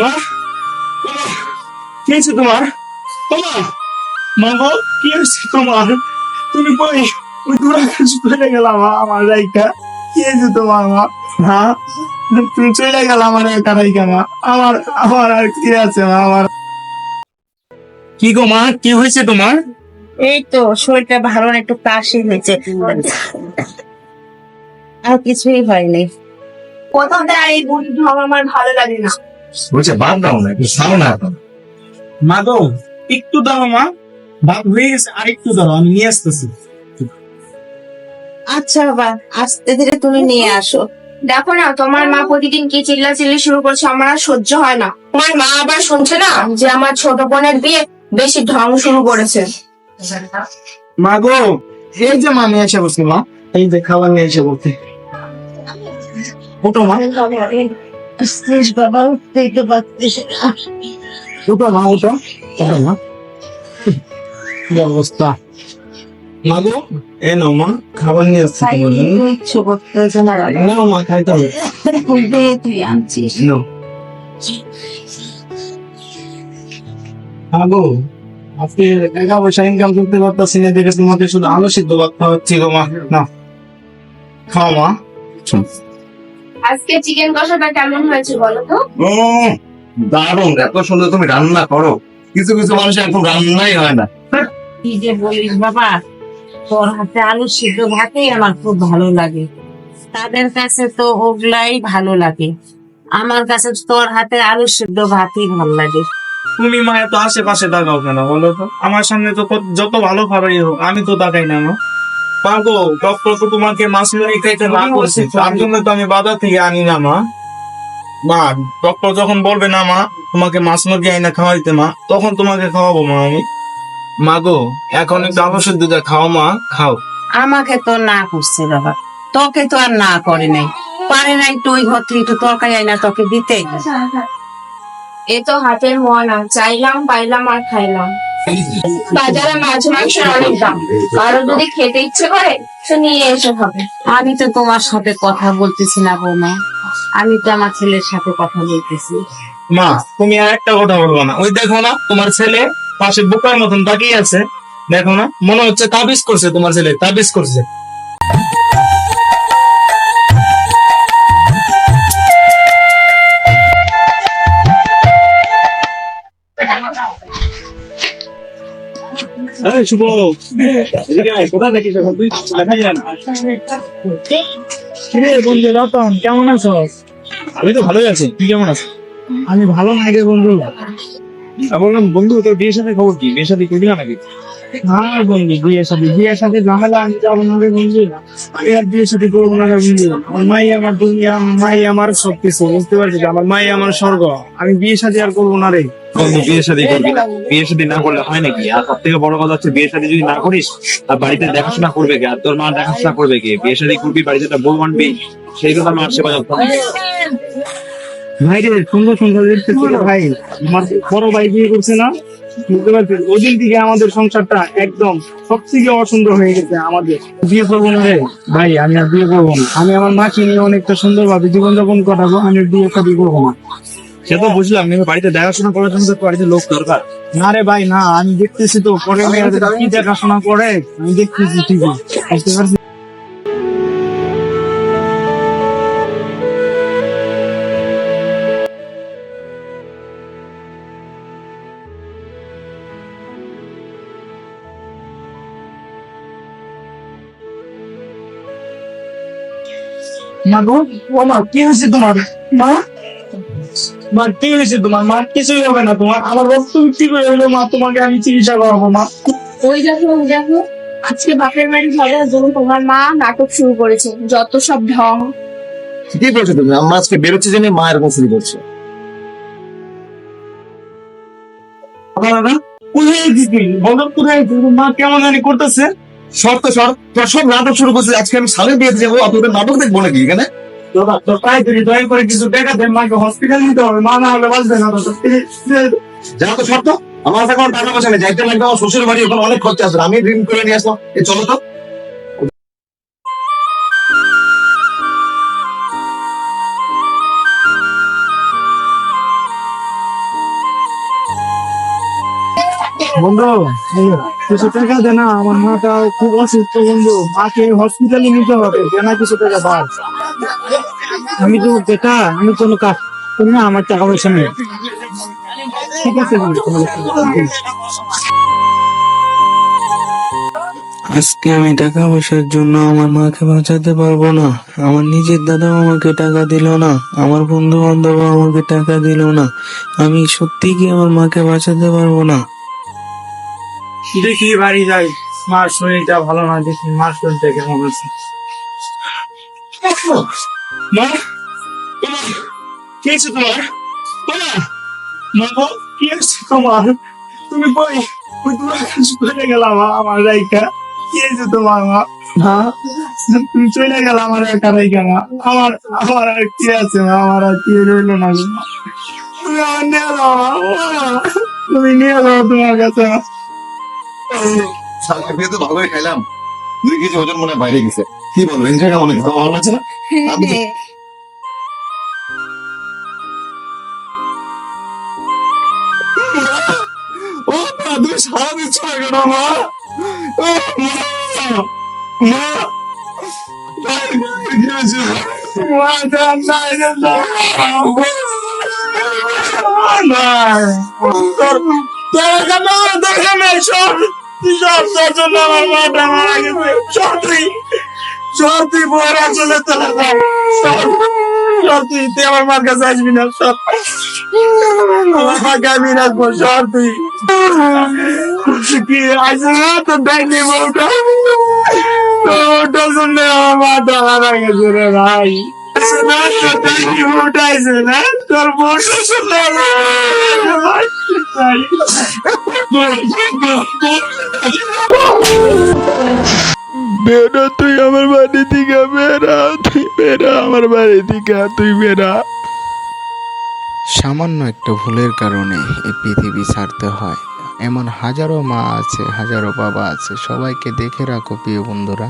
মা কি তোমার? তোমা মা গো, কি হয়েছে তোমার? তুমি চলে গেলাম আমার রাইকা কি হয়েছে তোমার মা? হ্যাঁ তুমি চলে গেল আমার একা রাইকা মা। আমার আমার আর কি আছে মা, আমার? কি গো মা, কি হয়েছে তোমার? এই তো, শরীরটা ভালো একটু কাশি হয়েছে। আর কিছুই হয়নি। কোথাও থেকে এই বুড়ি ঢং আমার ভালো লাগে না। বলছে বাদ দাও না একটু ছাড়ো না এখন মা গো একটু দাও মা। ভাত হয়ে গেছে আর একটু দাও আমি নিয়ে আসতেছি। আচ্ছা বাবা আস্তে ধীরে তুমি নিয়ে আসো। দেখো না তোমার মা প্রতিদিন কি চিল্লা চিল্লি শুরু করছে আমার আর সহ্য হয় না। তোমার মা আবার শুনছে না যে আমার ছোট বোনের বিয়ে বেশি ঢং শুরু করেছে। মা গো এই যে মা নিয়ে এসে বলছি মা। এই যে খাবার নিয়ে এসে বলতে ওটো মা। শেষ বাবা উঠতেই তো পারছিস না। মা ওটো ওটো মা। অবস্থা? মা এ নাও মা খাবার নিয়ে আসছি তোমার জন্য ইচ্ছে করতেছে না নাও মা খাইতে হবে। দে, তুই আনছিস। নাও। মা গো টাকা পয়সা ইনকাম করতে পারতেছি না দেখে তোমাকে শুধু আলো সিদ্ধ গো মা। না খাও মা। আজকে চিকেন কষাটা কেমন হয়েছে বলো তো? দারুণ এত সুন্দর তুমি রান্না করো। কিছু কিছু মানুষের এখন রান্নাই হয় না। কি যে বলিস বাবা তোর হাতে আলু সিদ্ধ ভাতেই আমার খুব ভালো লাগে। তাদের কাছে তো ওগুলাই ভালো লাগে। আমার কাছে তোর হাতে আলু সিদ্ধ ভাতই ভালো লাগে। তুমি মা এত আশেপাশে তাকাও কেন বলো তো? আমার সামনে তো যত ভালো খাবারই হোক আমি তো তাকাই না মা। পাগো ডক্টর তো তোমাকে মাছ মুরগি খাইতে না করছে। তার জন্য তো আমি বাজার থেকে আনি না মা। মা ডক্টর যখন বলবে না মা তোমাকে মাছ মুরগি আইনা খাওয়াইতে মা তখন তোমাকে খাওয়াবো মা আমি। মা গো এখন একটু আবশ্যক দুধে খাও মা খাও। আমাকে তো না করছে বাবা। তোকে তো আর না করে নাই। পারে নাই তুই ঘর থেকে একটু তরকারি আইনা তোকে দিতে। এ তো হাতের ময়না চাইলাম পাইলাম আর খাইলাম। বাজারে মাছ মাংস অনেক দাম। কারও যদি খেতে ইচ্ছে করে সে নিয়ে এসে খাবে। আমি তো তোমার সাথে কথা বলতেছি না বৌমা। আমি তো আমার ছেলের সাথে কথা বলতেছি। মা তুমি আর একটা কথা বলব না। ওই দেখো না তোমার ছেলে পাশে বোকার মতন তাকিয়ে আছে। দেখো না মনে হচ্ছে তাবিজ করছে তোমার ছেলে তাবিজ করছে। শুভ। বন্ধু রতন কেমন আছো? আমি তো ভালোই আছি। তুই কেমন আছো আমি ভালো নাই রে বন্ধু। বললাম বন্ধু তোর বিয়ে সাথে খবর কি? বিয়ে সাথে করবি না নাকি? হ্যাঁ বন্ধু বিয়ের সাথে বিয়ের সাথে ঝামেলা আমি যাব না রে বন্ধু। আমি আর বিয়ের সাথে করব না বন্ধু। আমার মাই আমার দুনিয়া আমার মাই আমার সবকিছু বুঝতে পারছিস? আমার মাই আমার স্বর্গ। আমি বিয়ের সাথে আর করব না রে। বন্ধু বিয়ে শাদী করবি না। বিয়ে শাদী না করলে হয় নাকি? আর সব থেকে বড় কথা হচ্ছে বিয়ে শাদী যদি না করিস আর বাড়িতে দেখাশোনা করবে কে? আর তোর মা দেখাশোনা করবে কে? বিয়ে শাদী করবি বাড়িতে একটা বউ আনবি সেই কথা মার সেবা যত্ন ভাই রে সুন্দর সুন্দর ভাই। আমার বড় ভাই বিয়ে করছে না? বুঝতে পারছিস ওদিন থেকে আমাদের সংসারটা একদম সব থেকে অসুন্দর হয়ে গেছে আমাদের। বিয়ে করব না রে। ভাই আমি আর বিয়ে করব না। আমি আমার মাকে নিয়ে অনেকটা সুন্দর ভাবে জীবনযাপন কাটাবো আমি বিয়ে শাদী করব না। সে তো বুঝলাম কিন্তু বাড়িতে দেখাশোনা করার জন্য তো বাড়িতে লোক দরকার। না রে ভাই না আমি দেখতেছি তো পরে কি দেখাশোনা করে আমি দেখতেছি ঠিকই। বুঝতে পারছিস মা গো ও মা কি হয়েছে তোমার? মা? মা কি হয়েছে তোমার? মা কিছুই হবে না তোমার। আমার রক্ত বিক্রি করে হলো মা তোমাকে আমি চিকিৎসা করাবো মা। ওই দেখো ওই দেখো। আজকে বাপের বাড়ি ঝগড়ার জন্য তোমার মা নাটক শুরু করেছে যত সব ঢং। কি বলছো তুমি আম্মা আজকে বেরোচ্ছে জেনে মা এরকম শুরু করছে। দাদা কোথায় দিদি বলো কোথায়? মা কেমন জানি করতেছে। শর্ত শর্ত সব নাটক শুরু করছিস আজকে আমি সালে বিয়েতে যাব। আর নাটক দেখব নাকি এখানে? বন্ধু। কিছু টাকা দে না, আমার মাটা খুব অসুস্থ বন্ধু। মাকে হসপিটালে নিতে হবে, দে না কিছু টাকা দাও আমি তো বেটা, আমি কোনো কাজ করি না, আমার টাকা পয়সা নেই। ঠিক আছে আজকে আমি টাকা পয়সার জন্য আমার মাকে বাঁচাতে পারব না। আমার নিজের দাদাও আমাকে টাকা দিল না, আমার বন্ধু বান্ধব আমাকে টাকা দিল না। আমি সত্যি কি আমার মাকে বাঁচাতে পারব না? দেখি বাড়ি যাই। মার শরীরটা ভালো না দেখি মার শরীরটা কেমন আছে। মা মা, কি হয়েছে তোমার? মা মা কি হয়েছে তোমার? তুমি কই? ওই তোমার চলে গেলাম আমার রাইকা কি হয়েছে তোমার মা? তুমি চলে গেল আমার একা রাইকা মা। আমার আমার আর কি আছে মা? আমার আর কি রইল না তুমি আমার নিয়ে যাও। তুমি নিয়ে যাও তোমার কাছে। সালকে তো ভালোই খাইলাম দুই ওজন মনে হয় বাইরে গেছে কি বলব রেঞ্জে কেমন হয়েছে? ভালো লাগছে না ও মা তুমি সারা না দরকার সব তোর জন্য আমার মারা গেছে সব তুই সব তুই বড় চলে যা সব সব তুই না, সব আমার রাখব সব তুই কি আছে না তো দেখনি বউটা? ওটার জন্য আমার মাটা মারা গেছে রে ভাই। তুই আমার বাড়ি থেকে তুই বেরা আমার বাড়ি থেকে, তুই সামান্য একটা ভুলের কারণে এই পৃথিবী ছাড়তে হয়। এমন হাজারো মা আছে, হাজারো বাবা আছে, সবাইকে দেখে রাখো প্রিয় বন্ধুরা।